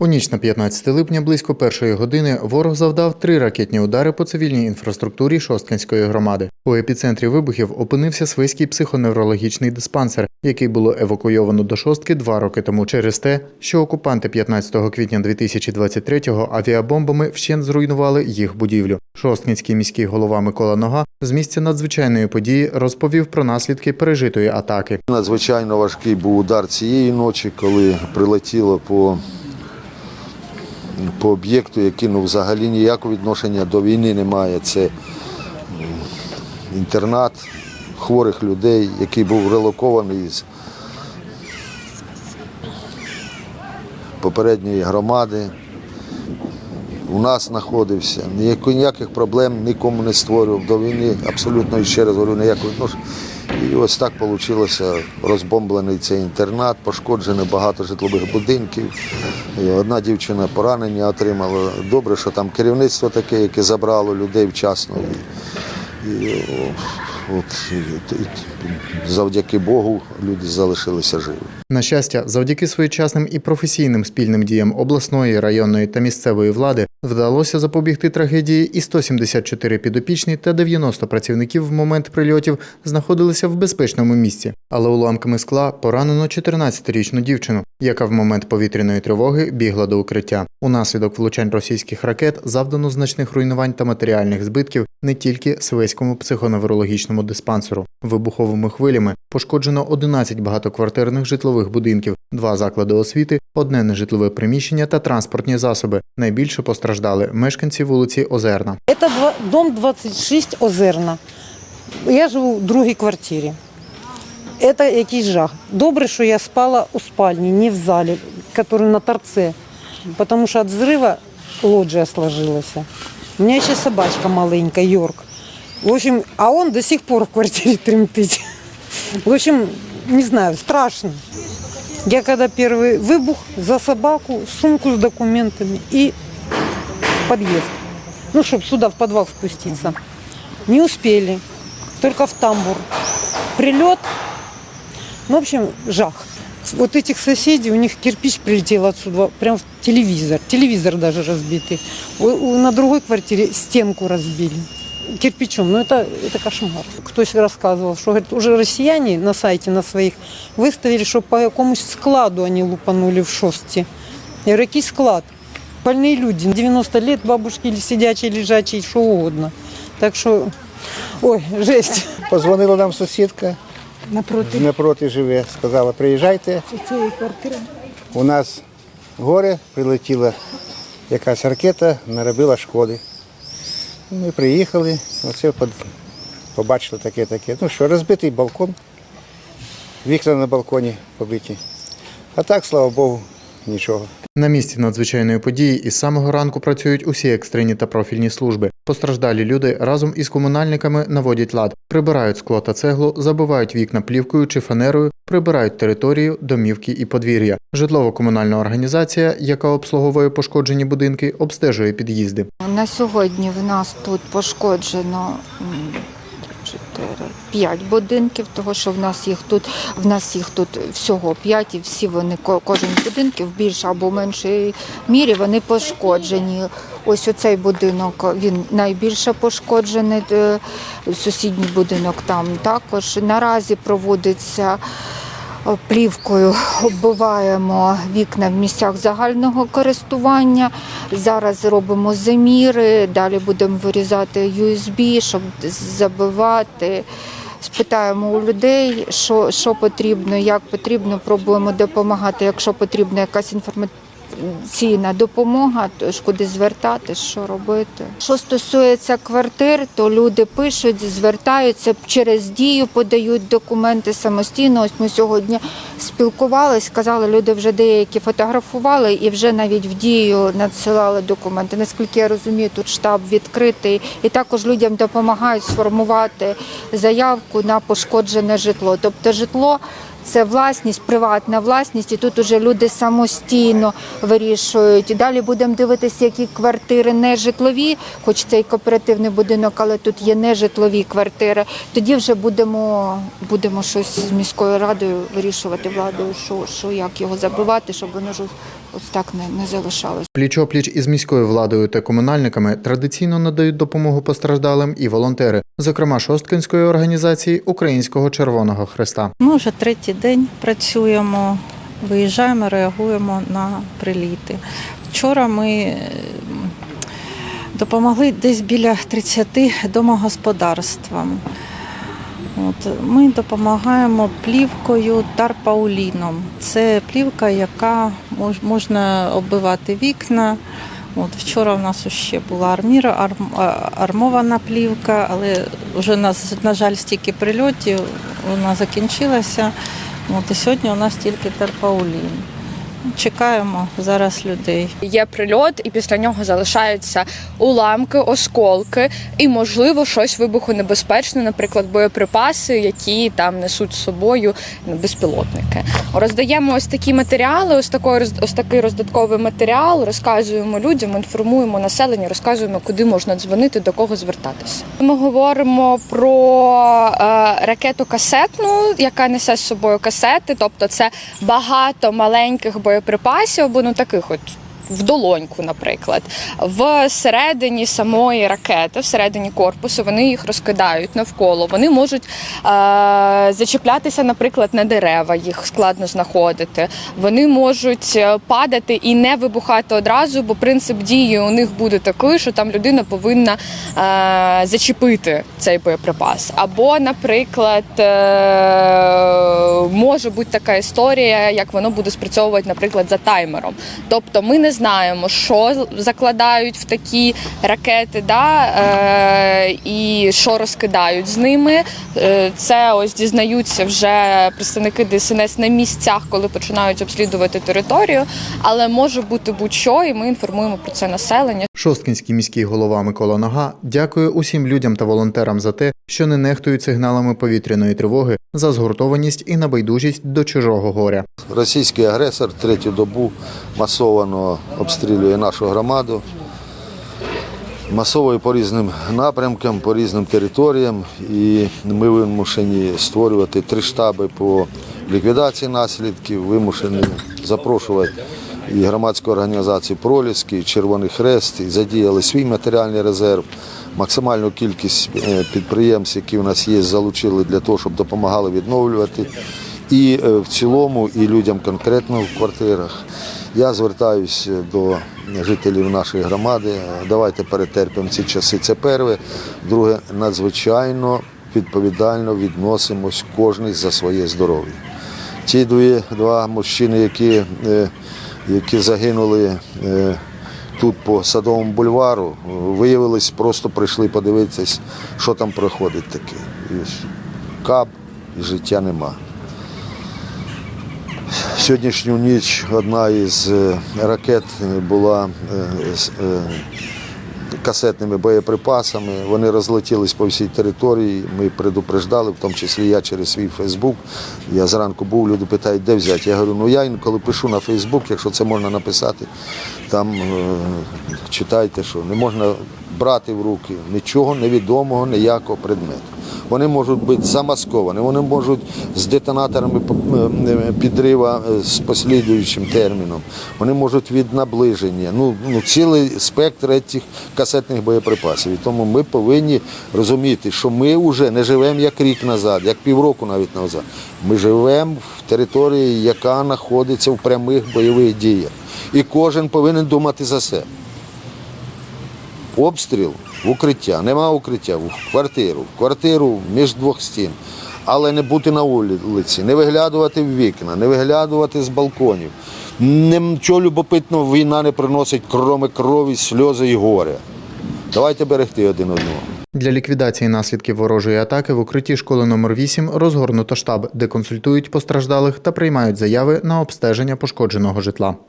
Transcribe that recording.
У ніч на 15 липня близько першої години ворог завдав три ракетні удари по цивільній інфраструктурі Шосткинської громади. У епіцентрі вибухів опинився Свиський психоневрологічний диспансер, який було евакуйовано до шостки два роки тому через те, що окупанти 15 квітня 2023-го авіабомбами вщент зруйнували їх будівлю. Шосткинський міський голова Микола Нога з місця надзвичайної події розповів про наслідки пережитої атаки. Надзвичайно важкий був удар цієї ночі, коли прилетіло по, по об'єкту, який ну, взагалі ніякого відношення до війни не має. Це інтернат хворих людей, який був релокований з попередньої громади. У нас знаходився, ніяких проблем нікому не створював до війни, абсолютно ще раз говорю, ніякого відношення. І ось так вийшло розбомблений цей інтернат, пошкоджено багато житлових будинків. І одна дівчина поранення отримала. Добре, що там керівництво таке, яке забрало людей вчасно. І, і, от, завдяки Богу люди залишилися живі. На щастя, завдяки своєчасним і професійним спільним діям обласної, районної та місцевої влади вдалося запобігти трагедії, і 174 підопічні та 90 працівників в момент прильотів знаходилися в безпечному місці. Але уламками скла поранено 14-річну дівчину, яка в момент повітряної тривоги бігла до укриття. Унаслідок влучань російських ракет завдано значних руйнувань та матеріальних збитків не тільки Свеському психоневрологічному диспансеру. Вибуховими хвилями пошкоджено 11 багатоквартирних житлових будинків, два заклади освіти, одне нежитлове приміщення та транспортні засоби. Найбільше постраждали мешканці вулиці Озерна. Два- дом 26 Озерна. Я живу в другій квартирі. Це якийсь жах. Добре, що я спала у спальні, не в залі, який на торце. Тому що від взриву лоджія сложилася. У мене ще собачка маленька, Йорк. В общем, а он до сих пор в квартирі тремтить. В общем, не знаю, страшно. Я когда первый выбух за собаку, сумку с документами и подъезд. Ну, чтобы сюда в подвал спуститься. Не успели. Только в тамбур. Прилет. Ну, в общем, жах. Вот этих соседей, у них кирпич прилетел отсюда, прям в телевизор. Телевизор даже разбитый. На другой квартире стенку разбили. Кирпичом. Ну, это, это кошмар. Кто-то рассказывал, что говорит, уже россияне на сайте на своих выставили, что по какому складу они лупанули в шосте. Я говорю, який склад? Больные люди, 90 лет, бабушки или сидячие, лежачие, что угодно. Так что, ой, жесть. Позвонила нам сусідка, Напротив напроти живе, сказала, приїжджайте, цієї квартири. у нас горе, прилетіла якась ракета, наробила шкоди. Ми приїхали, оце побачили таке-таке. Ну що, розбитий балкон, вікна на балконі побиті. А так, слава Богу, нічого. На місці надзвичайної події із самого ранку працюють усі екстрені та профільні служби. Постраждалі люди разом із комунальниками наводять лад, прибирають скло та цеглу, забивають вікна плівкою чи фанерою, прибирають територію, домівки і подвір'я. Житлово-комунальна організація, яка обслуговує пошкоджені будинки, обстежує під'їзди. На сьогодні в нас тут пошкоджено 4, 5 будинків, того що в нас їх тут в нас їх тут всього п'ять, і всі вони ко- кожен будинки в більшій або меншій мірі вони пошкоджені. Ось оцей будинок він найбільше пошкоджений. е, Сусідній будинок там також наразі проводиться. Плівкою оббиваємо вікна в місцях загального користування. Зараз робимо заміри, далі будемо вирізати USB, щоб забивати. Спитаємо у людей, що, що потрібно, як потрібно, пробуємо допомагати. Якщо потрібна якась інформаційна допомога, то ж куди звертати, що робити. Що стосується квартир, то люди пишуть, звертаються через дію, подають документи самостійно. Ось ми сьогодні спілкувалися, казали, люди вже деякі фотографували і вже навіть в дію надсилали документи. Наскільки я розумію, тут штаб відкритий, і також людям допомагають сформувати заявку на пошкоджене житло. Тобто житло. Це власність, приватна власність, і тут уже люди самостійно вирішують. Далі будемо дивитися, які квартири не житлові, хоч це і кооперативний будинок, але тут є нежитлові квартири. Тоді вже будемо, будемо щось з міською радою вирішувати владою, що, що як його забивати, щоб воно ж ось так не, не залишалось. Пліч-опліч із міською владою та комунальниками традиційно надають допомогу постраждалим і волонтери, зокрема Шосткинської організації Українського Червоного Хреста. Ми вже третій день працюємо, виїжджаємо, реагуємо на приліти. Вчора ми е, допомогли десь біля 30 домогосподарствам. От, ми допомагаємо плівкою тарпауліном. Це плівка, яка мож- можна оббивати вікна. От, вчора в нас ще була арміра, арм, армована плівка, але вже на, на жаль, стільки прильотів вона закінчилася. От, і сьогодні у нас тільки терпаулін. Чекаємо зараз людей. Є прильот, і після нього залишаються уламки, осколки, і можливо щось вибухонебезпечне, наприклад, боєприпаси, які там несуть з собою безпілотники. Роздаємо ось такі матеріали, ось такий, ось такий роздатковий матеріал. Розказуємо людям, інформуємо населення, розказуємо, куди можна дзвонити, до кого звертатися. Ми говоримо про е, ракету касетну, яка несе з собою касети, тобто це багато маленьких боєприпасів або ну таких от. В долоньку, наприклад, всередині самої ракети, всередині корпусу, вони їх розкидають навколо. Вони можуть е- зачіплятися, наприклад, на дерева, їх складно знаходити. Вони можуть е, падати і не вибухати одразу, бо принцип дії у них буде такий, що там людина повинна е- зачепити цей боєприпас. Або, наприклад, е- може бути така історія, як воно буде спрацьовувати, наприклад, за таймером. Тобто ми не знаємо, що закладають в такі ракети, да, е, і що розкидають з ними. Е, це ось дізнаються вже представники ДСНС на місцях, коли починають обслідувати територію. Але може бути будь-що, і ми інформуємо про це населення. Шосткінський міський голова Микола Нога дякує усім людям та волонтерам за те, що не нехтують сигналами повітряної тривоги, за згуртованість і небайдужість до чужого горя. Російський агресор третю добу масово обстрілює нашу громаду. Масово і по різним напрямкам, по різним територіям. І ми вимушені створювати три штаби по ліквідації наслідків, вимушені запрошувати і громадську організацію Проліски, і Червоний Хрест, і задіяли свій матеріальний резерв. Максимальну кількість е, підприємств, які в нас є, залучили для того, щоб допомагали відновлювати. І е, в цілому, і людям конкретно в квартирах. Я звертаюся до жителів нашої громади. Давайте перетерпимо ці часи. Це перше. Друге, надзвичайно відповідально відносимось кожен за своє здоров'я. Ті дві, два мужчини, які, е, які загинули е, тут по Садовому бульвару, е, виявилось, просто прийшли подивитися, що там проходить таке. Кап, і життя нема. Сьогоднішню ніч одна із е, ракет була е, касетними боєприпасами. Вони розлетілись по всій території. Ми предупреждали, в тому числі я через свій Фейсбук. Я зранку був, люди питають, де взяти. Я говорю, ну я інколи пишу на Фейсбук, якщо це можна написати, там е, читайте, що не можна брати в руки нічого невідомого, ніякого предмету. Вони можуть бути замасковані, вони можуть з детонаторами е, підрива е, з послідуючим терміном, вони можуть від наближення. Ну, ну цілий спектр цих касетних боєприпасів. І тому ми повинні розуміти, що ми вже не живемо як рік назад, як півроку навіть назад. Ми живемо в території, яка знаходиться в прямих бойових діях. І кожен повинен думати за себе. Обстріл в укриття, нема укриття, в квартиру, в квартиру між двох стін. Але не бути на вулиці, не виглядувати в вікна, не виглядувати з балконів. Нічого любопитного війна не приносить, кроме крові, сльози і горя. Давайте берегти один одного. Для ліквідації наслідків ворожої атаки в укритті школи номер 8 розгорнуто штаб, де консультують постраждалих та приймають заяви на обстеження пошкодженого житла.